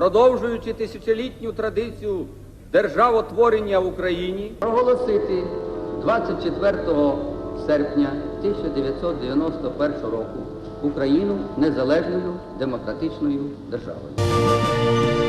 продовжуючи тисячолітню традицію державотворення в Україні, проголосити 24 серпня 1991 року Україну незалежною демократичною державою.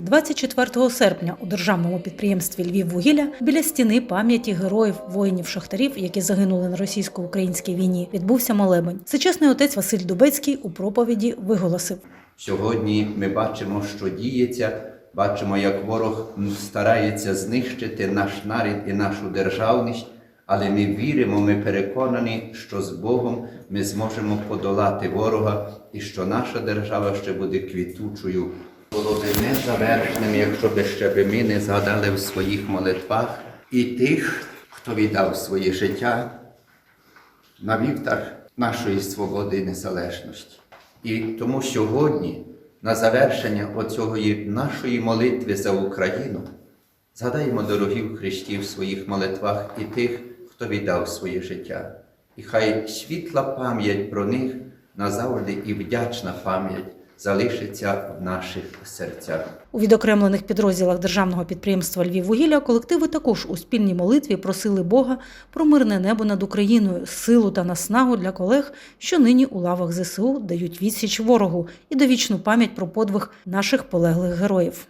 24 серпня у державному підприємстві Львіввугілля біля стіни пам'яті героїв воїнів-шахтарів, які загинули на російсько-українській війні, відбувся молебень. Всечесний отець Василь Дубецький у проповіді виголосив. Сьогодні ми бачимо, що діється. Бачимо, як ворог старається знищити наш нарід і нашу державність, але ми віримо, ми переконані, що з Богом ми зможемо подолати ворога і що наша держава ще буде квітучою. Було би незавершеним, якщо би ще би ми не згадали в своїх молитвах і тих, хто віддав своє життя на вівтар нашої свободи і незалежності. І тому сьогодні, на завершення оцього нашої молитви за Україну, згадаємо дорогів Христів в своїх молитвах і тих, хто віддав своє життя. І хай світла пам'ять про них назавжди і вдячна пам'ять залишиться в наших серцях. У відокремлених підрозділах державного підприємства Львіввугілля колективи також у спільній молитві просили Бога про мирне небо над Україною, силу та наснагу для колег, що нині у лавах ЗСУ дають відсіч ворогу і довічну пам'ять про подвиг наших полеглих героїв.